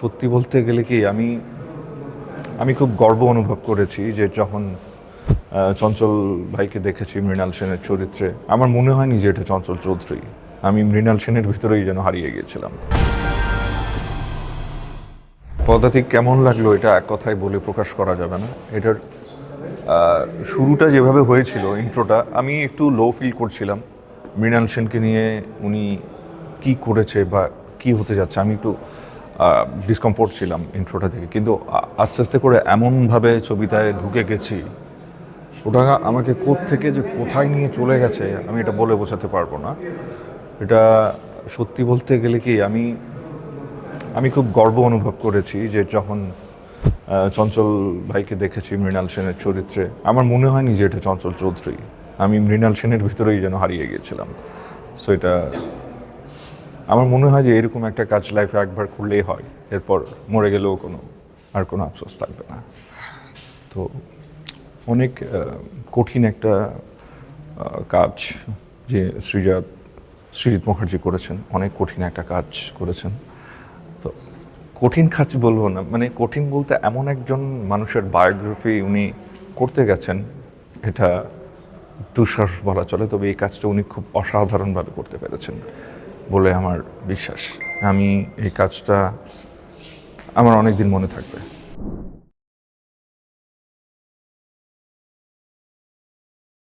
সত্যি বলতে গেলে কি, আমি আমি খুব গর্ব অনুভব করেছি যে যখন চঞ্চল ভাইকে দেখেছি মৃণাল সেনের চরিত্রে, আমার মনে হয়নি যে এটা চঞ্চল চৌধুরী। আমি মৃণাল সেনের ভিতরেই যেন হারিয়ে গিয়েছিলাম। পদাতিক কেমন লাগল এটা এক কথায় বলে প্রকাশ করা যাবে না। এটার শুরুটা যেভাবে হয়েছিল, ইন্ট্রোটা, আমি একটু লো ফিল করছিলাম। মৃণাল সেনকে নিয়ে উনি কি করেছে বা কি হতে যাচ্ছে, আমি একটু ডিসকমফোর্ট ছিলাম ইন্ট্রোটা থেকে কিন্তু আস্তে আস্তে করে এমনভাবে ছবিটায় ঢুকে গেছি, ওটা আমাকে থেকে যে কোথায় নিয়ে চলে গেছে, আমি এটা বলে বোঝাতে পারব না। এটা সত্যি বলতে গেলে কি, আমি আমি খুব গর্ব অনুভব করেছি যে যখন চঞ্চল ভাইকে দেখেছি মৃণাল সেনের চরিত্রে, আমার মনে হয়নি যে এটা চঞ্চল চৌধুরী। আমি মৃণাল সেনের ভিতরেই যেন হারিয়ে গিয়েছিলাম। সো এটা আমার মনে হয় যে এরকম একটা কাজ লাইফে একবার করলেই হয়। এরপর মরে গেলেও কোনো, আর কোনো আফসোস থাকবে না। তো অনেক কঠিন একটা কাজ যে সৃজা, সৃজিত মুখার্জি করেছেন। অনেক কঠিন একটা কাজ করেছেন। তো কঠিন কাজ বলব না মানে কঠিন বলতে এমন একজন মানুষের বায়োগ্রাফি উনি করতে গেছেন, এটা দুঃসাহস বলা চলে, তবে এই কাজটা উনি খুব অসাধারণভাবে করতে পেরেছেন। বলে আমার বিশ্বাস। আমি এই কাজটা আমার অনেক দিন মনে থাকবে।